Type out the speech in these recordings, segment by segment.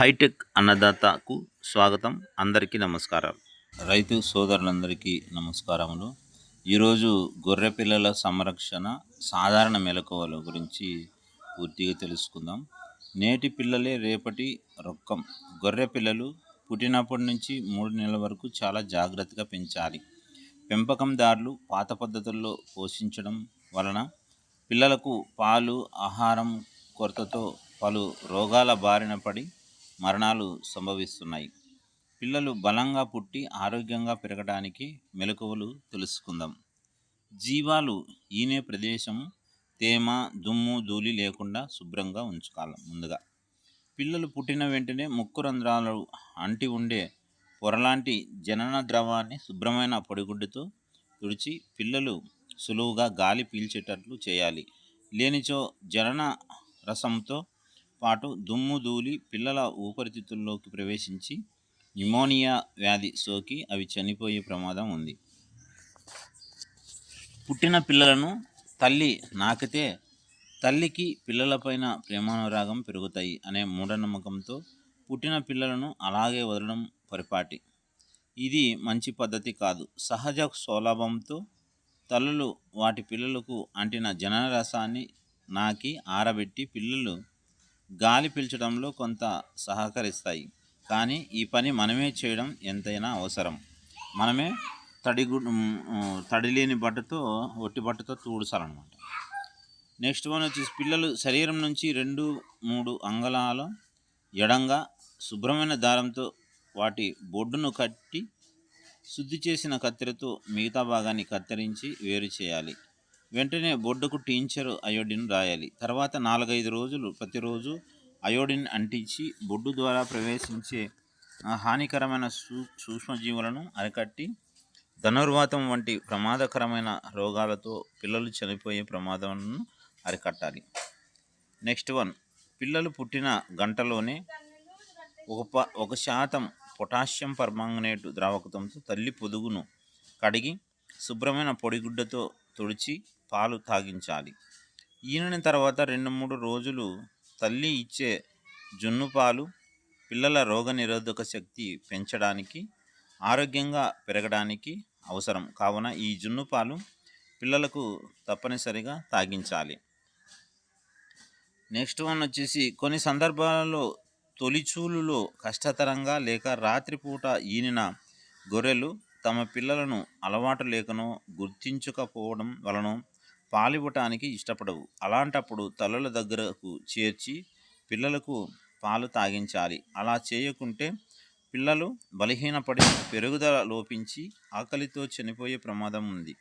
Hitech అన్నదాతకు స్వాగతం. అందరికీ నమస్కారాలు. రైతు సోదరులందరికీ నమస్కారములు. ఈరోజు గొర్రె పిల్లల సంరక్షణ సాధారణ మెలకువల గురించి పూర్తిగా తెలుసుకుందాం. నేటి పిల్లలే రేపటి రొక్కం. గొర్రె పిల్లలు పుట్టినప్పటి నుంచి మూడు నెలల వరకు చాలా జాగ్రత్తగా పెంచాలి. పెంపకందారులు పాత పద్ధతుల్లో పోషించడం వలన పిల్లలకు పాలు ఆహారం కొరతతో పలు రోగాల బారిన పడి మరణాలు సంభవిస్తున్నాయి. పిల్లలు బలంగా పుట్టి ఆరోగ్యంగా పెరగడానికి మెలకువలు తెలుసుకుందాం. జీవాలు ఈనే ప్రదేశం తేమ దుమ్ము ధూళి లేకుండా శుభ్రంగా ఉంచుకోవాలి ముందుగా. పిల్లలు పుట్టిన వెంటనే ముక్కు రంధ్రాలు అంటి ఉండే పొరలాంటి జనన ద్రవాన్ని శుభ్రమైన పొడిగుడ్డుతో తుడిచి పిల్లలు సులువుగా గాలి పీల్చేటట్లు చేయాలి. లేనిచో జనన రసంతో పాటు దుమ్ము ధూళి పిల్లల ఊపిరితిత్తుల్లోకి ప్రవేశించి న్యూమోనియా వ్యాధి సోకి అవి చనిపోయే ప్రమాదం ఉంది. పుట్టిన పిల్లలను తల్లి నాకితే తల్లికి పిల్లలపైన ప్రేమానురాగం పెరుగుతాయి అనే మూఢనమ్మకంతో పుట్టిన పిల్లలను అలాగే వదలడం పరిపాటి. ఇది మంచి పద్ధతి కాదు. సహజ సౌలభంతో తల్లులు వాటి పిల్లలకు అంటిన జనన రసాన్ని నాకి ఆరబెట్టి పిల్లలు గాలి పీల్చడంలో కొంత సహకరిస్తాయి. కానీ ఈ పని మనమే చేయడం ఎంతైనా అవసరం. మనమే తడిగు తడిలేని బట్టతో ఒట్టి బట్టతో తూడుచాలన్నమాట నెక్స్ట్ వన్ వచ్చేసి పిల్లలు శరీరం నుంచి రెండు మూడు అంగళాల ఎడంగా శుభ్రమైన దారంతో వాటి బొడ్డును కట్టి శుద్ధి చేసిన కత్తెరతో మిగతా భాగాన్ని కత్తిరించి వేరు చేయాలి. వెంటనే బొడ్డుకు టీంచర్ అయోడిన్ రాయాలి. తర్వాత నాలుగైదు రోజులు ప్రతిరోజు అయోడిన్ అంటించి బొడ్డు ద్వారా ప్రవేశించే హానికరమైన సూ సూక్ష్మజీవులను అరికట్టి ధనుర్వాతం వంటి ప్రమాదకరమైన రోగాలతో పిల్లలు చనిపోయే ప్రమాదాలను అరికట్టాలి. నెక్స్ట్ వన్ పిల్లలు పుట్టిన గంటలోనే ఒక ప ఒక శాతం పొటాషియం పర్మాంగనేట్ ద్రావకంతో తల్లి పొదుగును కడిగి శుభ్రమైన పొడిగుడ్డతో తుడిచి పాలు తాగించాలి. ఈనిన తర్వాత రెండు మూడు రోజులు తల్లి ఇచ్చే జున్ను పాలు పిల్లల రోగనిరోధక శక్తి పెంచడానికి ఆరోగ్యంగా పెరగడానికి అవసరం. కావున ఈ జున్ను పాలు పిల్లలకు తప్పనిసరిగా తాగించాలి. నెక్స్ట్ వన్ వచ్చేసి కొన్ని సందర్భాలలో తొలిచూలులో కష్టతరంగా లేక రాత్రిపూట ఈనిన గొర్రెలు తమ పిల్లలను అలవాటు లేకనో గుర్తించకపోవడం వలన పాలివ్వటానికి ఇష్టపడవు. అలాంటప్పుడు తల్లుల దగ్గరకు చేర్చి పిల్లలకు పాలు తాగించాలి. అలా చేయకుంటే పిల్లలు బలహీనపడి పెరుగుదల లోపించి ఆకలితో చనిపోయే ప్రమాదం ఉంది.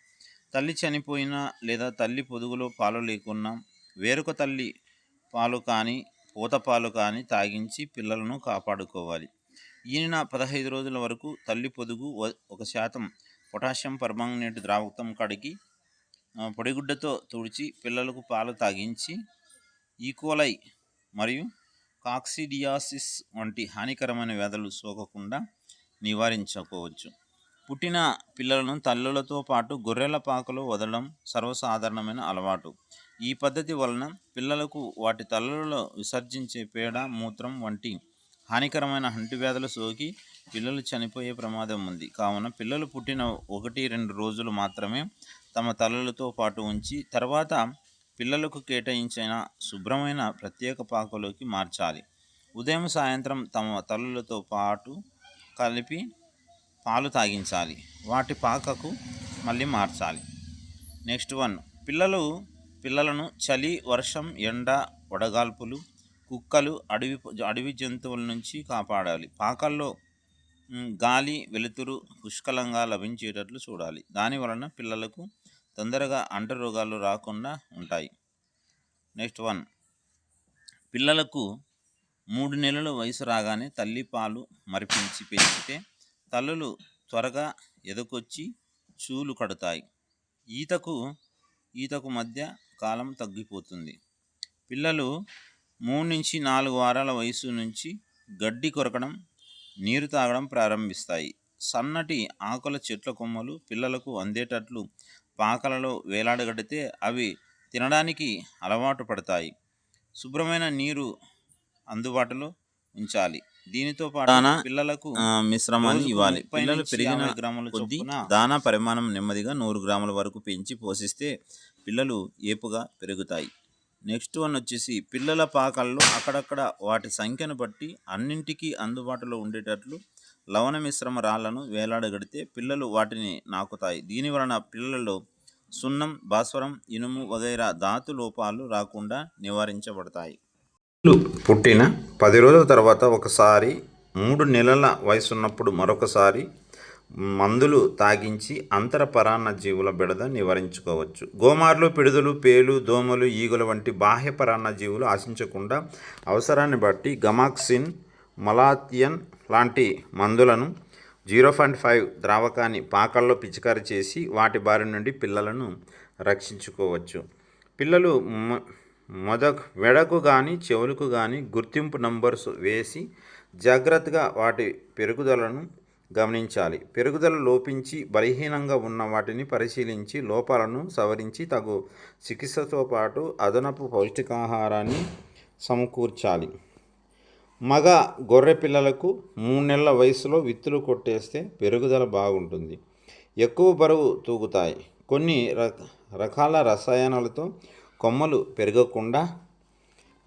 తల్లి చనిపోయినా లేదా తల్లి పొదుగులో పాలు లేకున్నా వేరొక తల్లి పాలు కానీ పూత పాలు కానీ తాగించి పిల్లలను కాపాడుకోవాలి. ఈయన పదహైదు రోజుల వరకు తల్లి పొదుగు ఒక శాతం పొటాషియం పర్మాంగనేట్ ద్రావకం కడిగి పొడిగుడ్డతో తుడిచి పిల్లలకు పాలు తాగించి ఈకోలై మరియు కాక్సిడియాసిస్ వంటి హానికరమైన వ్యాధులు సోకకుండా నివారించుకోవచ్చు. పుట్టిన పిల్లలను తల్లులతో పాటు గొర్రెల పాకలో వదలడం సర్వసాధారణమైన అలవాటు. ఈ పద్ధతి వలన పిల్లలకు వాటి తల్లులలో విసర్జించే పేడ మూత్రం వంటి హానికరమైన అంటువ్యాధులు సోకి పిల్లలు చనిపోయే ప్రమాదం ఉంది. కావున పిల్లలు పుట్టిన ఒకటి రెండు రోజులు మాత్రమే తమ తలలతో పాటు ఉంచి తర్వాత పిల్లలకు కేటాయించిన శుభ్రమైన ప్రత్యేక పాకలోకి మార్చాలి. ఉదయం సాయంత్రం తమ తలలతో పాటు కలిపి పాలు తాగించాలి. వాటి పాకకు మళ్ళీ మార్చాలి. Next one. పిల్లలు పిల్లలను చలి వర్షం ఎండ వడగాల్పులు కుక్కలు అడవి అడవి జంతువుల నుంచి కాపాడాలి. పాకల్లో గాలి వెలుతురు పుష్కలంగా లభించేటట్లు చూడాలి. దాని వలన పిల్లలకు తొందరగా అంటు రోగాలు రాకుండా ఉంటాయి. Next one. పిల్లలకు మూడు నెలల వయసు రాగానే తల్లి పాలు మరిపించి పెంచితే తల్లులు త్వరగా ఎదకొచ్చి చూలు కడతాయి. ఈతకు ఈతకు మధ్య కాలం తగ్గిపోతుంది. పిల్లలు మూడు నుంచి నాలుగు వారాల వయసు నుంచి గడ్డి కొరకడం నీరు తాగడం ప్రారంభిస్తాయి. సన్నటి ఆకుల చెట్ల కొమ్మలు పిల్లలకు అందేటట్లు పాకలలో వేలాడగడితే అవి తినడానికి అలవాటు పడతాయి. శుభ్రమైన నీరు అందుబాటులో ఉంచాలి. దీనితో పాటు పిల్లలకు మిశ్రమాన్ని ఇవ్వాలి. 30 పిల్లలు పెరిగిన 50 గ్రాముల కొద్దీ దానా పరిమాణం నెమ్మదిగా నూరు గ్రాముల వరకు పెంచి పోషిస్తే పిల్లలు ఏపుగా పెరుగుతాయి. నెక్స్ట్ వన్ వచ్చేసి పిల్లల పాకల్లో అక్కడక్కడ వాటి సంఖ్యను బట్టి అన్నింటికీ అందుబాటులో ఉండేటట్లు లవణ మిశ్రమ రాళ్ళను వేలాడగడితే పిల్లలు వాటిని నాకుతాయి. దీని వలన పిల్లలలో సున్నం భాస్వరం ఇనుము వగైరా ధాతు లోపాలు రాకుండా నివారించబడతాయి. పుట్టిన పది రోజుల తర్వాత ఒకసారి మూడు నెలల వయసు ఉన్నప్పుడు మరొకసారి మందులు తాగించి అంతర పరాన్న జీవుల బిడద నివారించుకోవచ్చు. గోమార్లు పిడుదలు పేలు దోమలు ఈగలు వంటి బాహ్య పరాన్న జీవులు ఆశించకుండా అవసరాన్ని బట్టి గమాక్సిన్ మలాథియన్ లాంటి మందులను జీరో పాయింట్ ఫైవ్ ద్రావకాన్ని పాకల్లో పిచికారి చేసి వాటి బారి నుండి పిల్లలను రక్షించుకోవచ్చు. పిల్లలు మొ- వెడకు కానీ చెవులకు కానీ గుర్తింపు నంబర్స్ వేసి జాగ్రత్తగా వాటి పెరుగుదలను గమనించాలి. పెరుగుదల లోపించి బలహీనంగా ఉన్న వాటిని పరిశీలించి లోపాలను సవరించి తగు చికిత్సతో పాటు అదనపు పౌష్టికాహారాన్ని సమకూర్చాలి. మగ గొర్రె పిల్లలకు మూడు నెలల వయసులో విత్తులు కొట్టేస్తే పెరుగుదల బాగుంటుంది. ఎక్కువ బరువు తూగుతాయి. కొన్ని రకాల రసాయనాలతో కొమ్మలు పెరగకుండా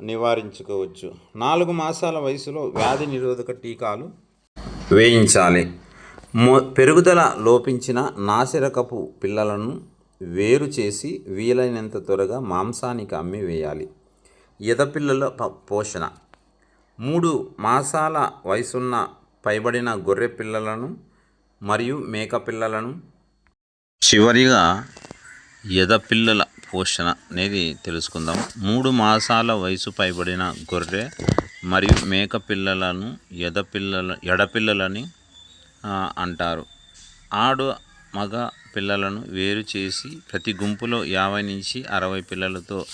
నివారించుకోవచ్చు. నాలుగు మాసాల వయసులో వ్యాధి నిరోధక టీకాలు వేయించాలి. పెరుగుదల లోపించిన నాసిరకపు పిల్లలను వేరు చేసి వీలైనంత త్వరగా మాంసానికి అమ్మి వేయాలి. ఎదపిల్లల పోషణ. మూడు మాసాల వయసున్న పైబడిన గొర్రె పిల్లలను మరియు మేక పిల్లలను చివరిగా ఎదపిల్లల పోషణ అనేది తెలుసుకుందాం. మూడు మాసాల వయసు పైబడిన గొర్రె మరియు మేక పిల్లలను ఎదపిల్లల ఎడపిల్లలని అంటారు. ఆడు మగ పిల్లలను వేరు చేసి ప్రతి గుంపులో యాభై నుంచి అరవై పిల్లలతో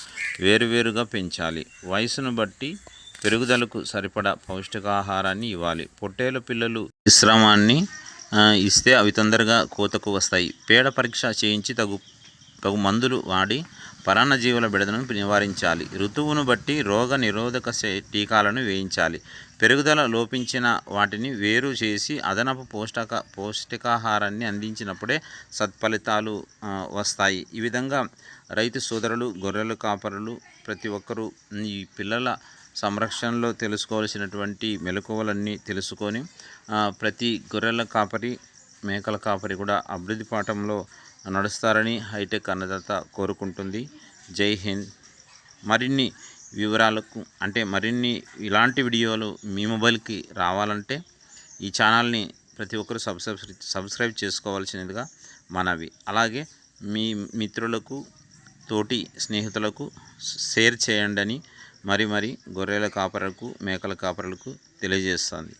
వేరువేరుగా పెంచాలి. వయసును బట్టి పెరుగుదలకు సరిపడా పౌష్టికాహారాన్ని ఇవ్వాలి. పొట్టేలు పిల్లలు విశ్రమాన్ని ఇస్తే అవి తొందరగా కోతకు వస్తాయి. పేడ పరీక్ష చేయించి తగు తగు మందులు వాడి పరాన్నజీవుల బిడదను నివారించాలి. ఋతువును బట్టి రోగ నిరోధక టీకాలను వేయించాలి. పెరుగుదల లోపించిన వాటిని వేరు చేసి అదనపు పోషక పౌష్టికాహారాన్ని అందించినప్పుడే సత్ఫలితాలు వస్తాయి. ఈ విధంగా రైతు సోదరులు గొర్రెలు కాపరులు ప్రతి ఒక్కరూ ఈ పిల్లల సంరక్షణలో తెలుసుకోవాల్సినటువంటి మెలకువలన్నీ తెలుసుకొని ప్రతి గొర్రెల కాపరి మేకల కాపరి కూడా అభివృద్ధి పాఠంలో నడుస్తారని హైటెక్ అన్నదాత కోరుకుంటుంది. జై హింద్. మరిన్ని వివరాలకు అంటే మరిన్ని ఇలాంటి వీడియోలు మీ మొబైల్కి రావాలంటే ఈ ఛానల్ని ప్రతి ఒక్కరు సబ్స్క్రైబ్ సబ్స్క్రైబ్ చేసుకోవాల్సినదిగా మనవి. అలాగే మీ మిత్రులకు తోటి స్నేహితులకు షేర్ చేయండి అని మరి మరి గొర్రెల కాపరులకు మేకల కాపరులకు తెలియజేస్తుంది.